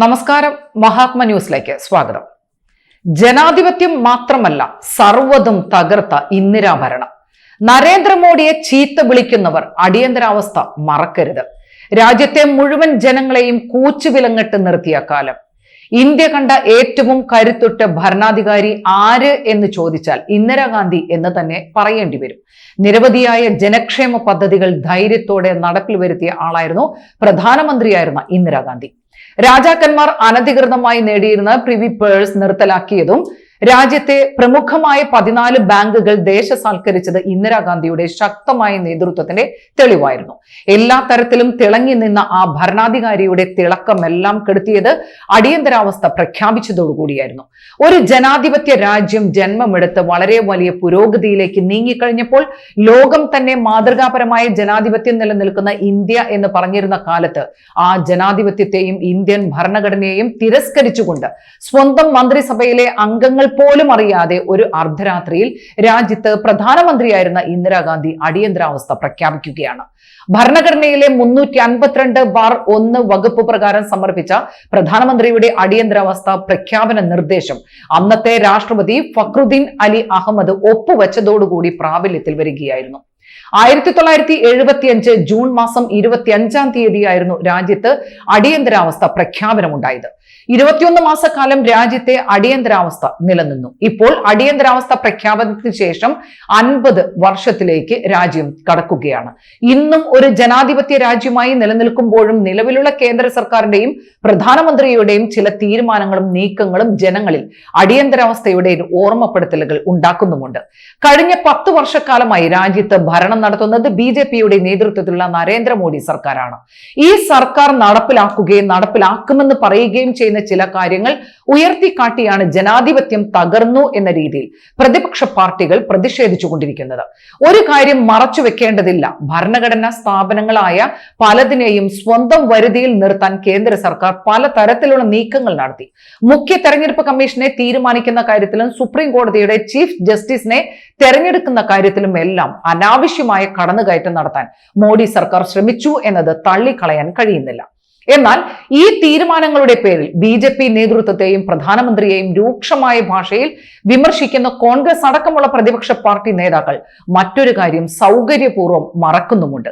നമസ്കാരം മഹാത്മ ന്യൂസിലേക്ക് സ്വാഗതം. ജനാധിപത്യം മാത്രമല്ല സർവതും തകർത്ത ഇന്ദിരാ ഭരണം നരേന്ദ്രമോദിയെ ചീത്ത വിളിക്കുന്നവർ അടിയന്തരാവസ്ഥ മറക്കരുത്. രാജ്യത്തെ മുഴുവൻ ജനങ്ങളെയും കൂച്ചുവിലങ്ങിട്ട് നിർത്തിയ കാലം. ഇന്ത്യ കണ്ട ഏറ്റവും കരുത്തുറ്റ ഭരണാധികാരി ആര് എന്ന് ചോദിച്ചാൽ ഇന്ദിരാഗാന്ധി എന്ന് തന്നെ പറയേണ്ടി വരും. നിരവധിയായ ജനക്ഷേമ പദ്ധതികൾ ധൈര്യത്തോടെ നടപ്പിൽ വരുത്തിയ ആളായിരുന്നു പ്രധാനമന്ത്രിയായിരുന്ന ഇന്ദിരാഗാന്ധി. രാജാക്കന്മാർ അനധികൃതമായി നേടിയിരുന്ന പ്രിവി പേഴ്സ് നിർത്തലാക്കിയതും രാജ്യത്തെ പ്രമുഖമായ പതിനാല് ബാങ്കുകൾ ദേശസാൽക്കരിച്ചത് ഇന്ദിരാഗാന്ധിയുടെ ശക്തമായ നേതൃത്വത്തിന്റെ തെളിവായിരുന്നു. എല്ലാ തരത്തിലും തിളങ്ങി നിന്ന ആ ഭരണാധികാരിയുടെ തിളക്കമെല്ലാം കെടുത്തിയത് അടിയന്തരാവസ്ഥ പ്രഖ്യാപിച്ചതോടുകൂടിയായിരുന്നു. ഒരു ജനാധിപത്യ രാജ്യം ജന്മമെടുത്ത് വളരെ വലിയ പുരോഗതിയിലേക്ക് നീങ്ങിക്കഴിഞ്ഞപ്പോൾ ലോകം തന്നെ മാതൃകാപരമായ ജനാധിപത്യം നിലനിൽക്കുന്ന ഇന്ത്യ എന്ന് പറഞ്ഞിരുന്ന കാലത്ത് ആ ജനാധിപത്യത്തെയും ഇന്ത്യൻ ഭരണഘടനയെയും തിരസ്കരിച്ചുകൊണ്ട് സ്വന്തം മന്ത്രിസഭയിലെ അംഗങ്ങൾ പോലും അറിയാതെ ഒരു അർദ്ധരാത്രിയിൽ രാജ്യത്ത് പ്രധാനമന്ത്രിയായിരുന്ന ഇന്ദിരാഗാന്ധി അടിയന്തരാവസ്ഥ പ്രഖ്യാപിക്കുകയാണ്. ഭരണഘടനയിലെ മുന്നൂറ്റി അൻപത്തിരണ്ട് ബാർ ഒന്ന് വകുപ്പ് പ്രകാരം സമർപ്പിച്ച പ്രധാനമന്ത്രിയുടെ അടിയന്തരാവസ്ഥ പ്രഖ്യാപന നിർദ്ദേശം അന്നത്തെ രാഷ്ട്രപതി ഫക്രുദ്ദീൻ അലി അഹമ്മദ് ഒപ്പുവെച്ചതോടുകൂടി പ്രാബല്യത്തിൽ വരികയായിരുന്നു. ആയിരത്തി തൊള്ളായിരത്തി എഴുപത്തി അഞ്ച് ജൂൺ മാസം ഇരുപത്തി അഞ്ചാം തീയതിയായിരുന്നു രാജ്യത്ത് അടിയന്തരാവസ്ഥ പ്രഖ്യാപനമുണ്ടായത്. ഇരുപത്തിയൊന്ന് മാസക്കാലം രാജ്യത്തെ അടിയന്തരാവസ്ഥ നിലനിന്നു. ഇപ്പോൾ അടിയന്തരാവസ്ഥ പ്രഖ്യാപനത്തിന് ശേഷം അൻപത് വർഷത്തിലേക്ക് രാജ്യം കടക്കുകയാണ്. ഇന്നും ഒരു ജനാധിപത്യ രാജ്യമായി നിലനിൽക്കുമ്പോഴും നിലവിലുള്ള കേന്ദ്ര സർക്കാരിന്റെയും പ്രധാനമന്ത്രിയുടെയും ചില തീരുമാനങ്ങളും നീക്കങ്ങളും ജനങ്ങളിൽ അടിയന്തരാവസ്ഥയുടെ ഓർമ്മപ്പെടുത്തലുകൾ ഉണ്ടാക്കുന്നുമുണ്ട്. കഴിഞ്ഞ പത്ത് വർഷക്കാലമായി രാജ്യത്ത് ഭരണം നടത്തുന്നത് ബി ജെ പിയുടെ നേതൃത്വത്തിലുള്ള നരേന്ദ്രമോദി സർക്കാരാണ്. ഈ സർക്കാർ നടപ്പിലാക്കുകയും നടപ്പിലാക്കുമെന്ന് പറയുകയും ചെയ്യുന്ന ചില കാര്യങ്ങൾ ഉയർത്തിക്കാട്ടിയാണ് ജനാധിപത്യം തകർന്നു എന്ന രീതിയിൽ പ്രതിപക്ഷ പാർട്ടികൾ പ്രതിഷേധിച്ചുകൊണ്ടിരിക്കുന്നത്. ഒരു കാര്യം മറച്ചു വെക്കേണ്ടതില്ല. ഭരണഘടനാ സ്ഥാപനങ്ങളായ പലതിനെയും സ്വന്തം വരുതിയിൽ നിർത്താൻ കേന്ദ്ര സർക്കാർ പല തരത്തിലുള്ള നീക്കങ്ങൾ നടത്തി. മുഖ്യ തെരഞ്ഞെടുപ്പ് കമ്മീഷനെ തീരുമാനിക്കുന്ന കാര്യത്തിലും സുപ്രീം കോടതിയുടെ ചീഫ് ജസ്റ്റിസിനെ തെരഞ്ഞെടുക്കുന്ന കാര്യത്തിലും എല്ലാം അനാവശ്യമായ കടന്നുകയറ്റം നടത്താൻ മോഡി സർക്കാർ ശ്രമിച്ചു എന്നത് തള്ളിക്കളയാൻ കഴിയുന്നില്ല. എന്നാൽ ഈ തീരുമാനങ്ങളുടെ പേരിൽ ബി ജെ പി നേതൃത്വത്തെയും പ്രധാനമന്ത്രിയെയും രൂക്ഷമായ ഭാഷയിൽ വിമർശിക്കുന്ന കോൺഗ്രസ് അടക്കമുള്ള പ്രതിപക്ഷ പാർട്ടി നേതാക്കൾ മറ്റൊരു കാര്യം സൗകര്യപൂർവം മറക്കുന്നുമുണ്ട്.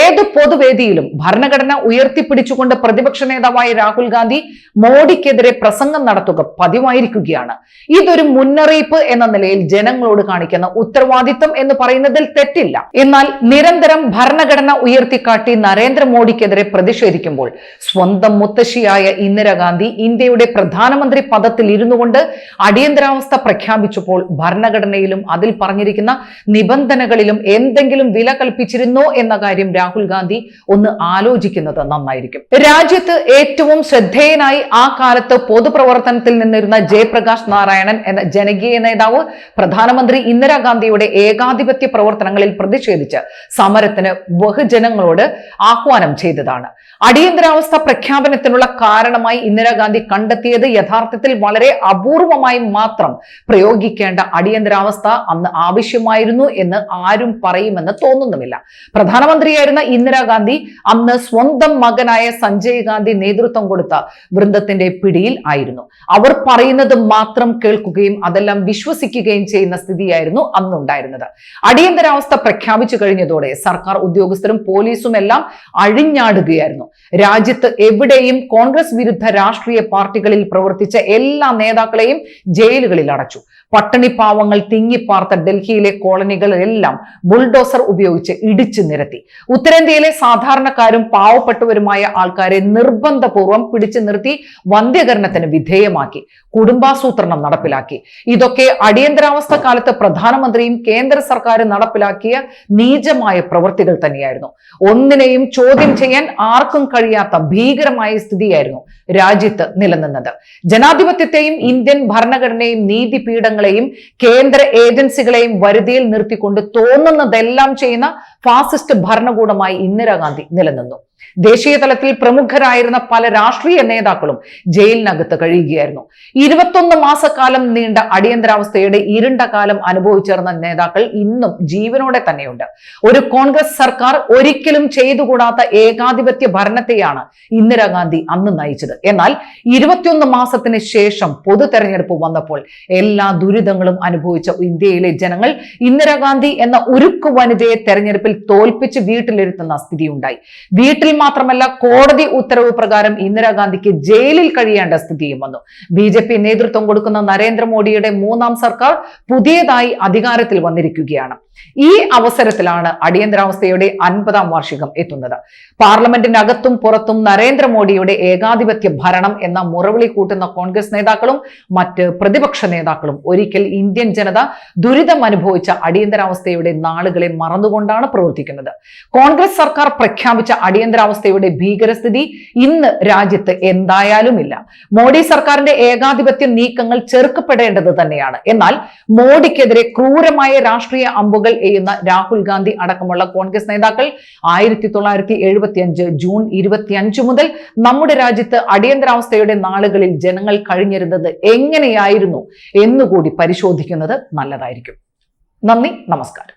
ഏത് പൊതുവേദിയിലും ഭരണഘടന ഉയർത്തിപ്പിടിച്ചുകൊണ്ട് പ്രതിപക്ഷ നേതാവായ രാഹുൽ ഗാന്ധി മോഡിക്കെതിരെ പ്രസംഗം നടത്തുക പതിവായിരിക്കുകയാണ്. ഇതൊരു മുന്നറിയിപ്പ് എന്ന നിലയിൽ ജനങ്ങളോട് കാണിക്കുന്ന ഉത്തരവാദിത്തം എന്ന് പറയുന്നതിൽ തെറ്റില്ല. എന്നാൽ നിരന്തരം ഭരണഘടന ഉയർത്തിക്കാട്ടി നരേന്ദ്രമോദിക്കെതിരെ പ്രതിഷേധിക്കുമ്പോൾ സ്വന്തം മുത്തശ്ശിയായ ഇന്ദിരാഗാന്ധി ഇന്ത്യയുടെ പ്രധാനമന്ത്രി പദത്തിൽ ഇരുന്നു കൊണ്ട് അടിയന്തരാവസ്ഥ പ്രഖ്യാപിച്ചപ്പോൾ ഭരണഘടനയിലും അതിൽ പറഞ്ഞിരിക്കുന്ന നിബന്ധനകളിലും എന്തെങ്കിലും വില കൽപ്പിച്ചിരുന്നോ എന്ന കാര്യം രാഹുൽ ഗാന്ധി ഒന്ന് ആലോചിക്കുന്നത് നന്നായിരിക്കും. രാജ്യത്ത് ഏറ്റവും ശ്രദ്ധേയനായി ആ കാലത്ത് പൊതുപ്രവർത്തനത്തിൽ നിന്നിരുന്ന ജയപ്രകാശ് നാരായണൻ എന്ന ജനകീയ നേതാവ് പ്രധാനമന്ത്രി ഇന്ദിരാഗാന്ധിയുടെ ഏകാധിപത്യ പ്രവർത്തനങ്ങളിൽ പ്രതിഷേധിച്ച് സമരത്തിന് ബഹുജനങ്ങളോട് ആഹ്വാനം ചെയ്തതാണ്. അടിയന്തരാവസ്ഥ പ്രഖ്യാപനത്തിനുള്ള കാരണമായി ഇന്ദിരാഗാന്ധി കണ്ടെത്തിയത് യഥാർത്ഥത്തിൽ വളരെ അപൂർവമായി മാത്രം പ്രയോഗിക്കേണ്ട അടിയന്തരാവസ്ഥ അന്ന് ആവശ്യമായിരുന്നു എന്ന് ആരും പറയുമെന്ന് തോന്നുന്നുമില്ല. പ്രധാനമന്ത്രിയായിരുന്ന ഇന്ദിരാഗാന്ധി അന്ന് സ്വന്തം മകനായ സഞ്ജയ് ഗാന്ധി നേതൃത്വം കൊടുത്ത വൃന്ദത്തിന്റെ പിടിയിൽ ആയിരുന്നു. അവർ പറയുന്നത് മാത്രം കേൾക്കുകയും അതെല്ലാം വിശ്വസിക്കുകയും ചെയ്യുന്ന സ്ഥിതിയായിരുന്നു അന്നുണ്ടായിരുന്നത്. അടിയന്തരാവസ്ഥ പ്രഖ്യാപിച്ചു കഴിഞ്ഞതോടെ സർക്കാർ ഉദ്യോഗസ്ഥരും പോലീസും എല്ലാം അഴിഞ്ഞാടുകയായിരുന്നു. രാജ്യത്ത് എവിടെയും കോൺഗ്രസ് വിരുദ്ധ രാഷ്ട്രീയ പാർട്ടികളിൽ പ്രവർത്തിച്ച എല്ലാ നേതാക്കളെയും ജയിലുകളിൽ അടച്ചു. പട്ടിണി തിങ്ങിപ്പാർത്ത ഡൽഹിയിലെ കോളനികളെല്ലാം ബുൾഡോസർ ഉപയോഗിച്ച് ഇടിച്ചു നിരത്തി. ഉത്തരേന്ത്യയിലെ സാധാരണക്കാരും പാവപ്പെട്ടവരുമായ ആൾക്കാരെ നിർബന്ധപൂർവം പിടിച്ചു നിർത്തി വന്ധ്യകരണത്തിന് വിധേയമാക്കി കുടുംബാസൂത്രണം നടപ്പിലാക്കി. ഇതൊക്കെ അടിയന്തരാവസ്ഥ കാലത്ത് പ്രധാനമന്ത്രിയും കേന്ദ്ര സർക്കാരും നടപ്പിലാക്കിയ നീചമായ പ്രവൃത്തികൾ തന്നെയായിരുന്നു. ഒന്നിനെയും ചോദ്യം ചെയ്യാൻ ആർക്കും കഴിയാത്ത ഭീകരമായ സ്ഥിതിയായിരുന്നു രാജ്യത്ത് നിലനിന്നത്. ജനാധിപത്യത്തെയും ഇന്ത്യൻ ഭരണഘടനയും നീതിപീഠങ്ങളെയും കേന്ദ്ര ഏജൻസികളെയും വരുതിയിൽ നിർത്തിക്കൊണ്ട് തോന്നുന്നതെല്ലാം ചെയ്യുന്ന ഫാസിസ്റ്റ് ഭരണകൂടമായി ഇന്ദിരാഗാന്ധി നിലനിന്നു. ദേശീയ തലത്തിൽ പ്രമുഖരായിരുന്ന പല രാഷ്ട്രീയ നേതാക്കളും ജയിലിനകത്ത് കഴിയുകയായിരുന്നു. ഇരുപത്തൊന്ന് മാസക്കാലം നീണ്ട അടിയന്തരാവസ്ഥയുടെ ഇരുണ്ട കാലം അനുഭവിച്ചിരുന്ന നേതാക്കൾ ഇന്നും ജീവനോടെ തന്നെയുണ്ട്. ഒരു കോൺഗ്രസ് സർക്കാർ ഒരിക്കലും ചെയ്തുകൂടാത്ത ഏകാധിപത്യ ഭരണത്തെയാണ് ഇന്ദിരാഗാന്ധി അന്ന് നയിച്ചത്. എന്നാൽ ഇരുപത്തിയൊന്ന് മാസത്തിന് ശേഷം പൊതു തെരഞ്ഞെടുപ്പ് വന്നപ്പോൾ എല്ലാ ദുരിതങ്ങളും അനുഭവിച്ച ഇന്ത്യയിലെ ജനങ്ങൾ ഇന്ദിരാഗാന്ധി എന്ന ഉരുക്കു വനിതയെ തെരഞ്ഞെടുപ്പിൽ തോൽപ്പിച്ച് വീട്ടിലിരുത്തുന്ന സ്ഥിതിയുണ്ടായി. വീട്ടിൽ മാത്രമല്ല കോടതി ഉത്തരവ് പ്രകാരം ഇന്ദിരാഗാന്ധിക്ക് ജയിലിൽ കഴിയേണ്ട സ്ഥിതിയും വന്നു. ബി ജെ പി നേതൃത്വം കൊടുക്കുന്ന നരേന്ദ്രമോദിയുടെ മൂന്നാം സർക്കാർ പുതിയതായി അധികാരത്തിൽ വന്നിരിക്കുകയാണ്. ഈ അവസരത്തിലാണ് അടിയന്തരാവസ്ഥയുടെ അൻപതാം വാർഷികം എത്തുന്നത്. പാർലമെന്റിന്റെ അകത്തും പുറത്തും നരേന്ദ്രമോദിയുടെ ഏകാധിപത്യ ഭരണം എന്ന മുറവിളി കൂട്ടുന്ന കോൺഗ്രസ് നേതാക്കളും മറ്റ് പ്രതിപക്ഷ നേതാക്കളും ഒരിക്കൽ ഇന്ത്യൻ ജനത ദുരിതം അനുഭവിച്ച അടിയന്തരാവസ്ഥയുടെ നാളുകളെ മറന്നുകൊണ്ടാണ് പ്രവർത്തിക്കുന്നത്. കോൺഗ്രസ് സർക്കാർ പ്രഖ്യാപിച്ച അടിയന്തരാവസ്ഥയുടെ ഭീകരസ്ഥിതി ഇന്ന് രാജ്യത്ത് എന്തായാലും ഇല്ല മോഡി സർക്കാരിന്റെ ഏകാധിപത്യ നീക്കങ്ങൾ ചെറുക്കപ്പെടേണ്ടത് തന്നെയാണ്. എന്നാൽ മോഡിക്കെതിരെ ക്രൂരമായ രാഷ്ട്രീയ അമ്പുകൾ എയ്യുന്ന രാഹുൽ ഗാന്ധി അടക്കമുള്ള കോൺഗ്രസ് നേതാക്കൾ ആയിരത്തി തൊള്ളായിരത്തി എഴുപത്തി അഞ്ച് ജൂൺ ഇരുപത്തിയഞ്ച് മുതൽ നമ്മുടെ രാജ്യത്ത് അടിയന്തരാവസ്ഥയുടെ നാളുകളിൽ ജനങ്ങൾ കഴിഞ്ഞിരുന്നത് എങ്ങനെയായിരുന്നു എന്നുകൂടി പരിശോധിക്കുന്നത് നല്ലതായിരിക്കും. നന്ദി നമസ്കാരം.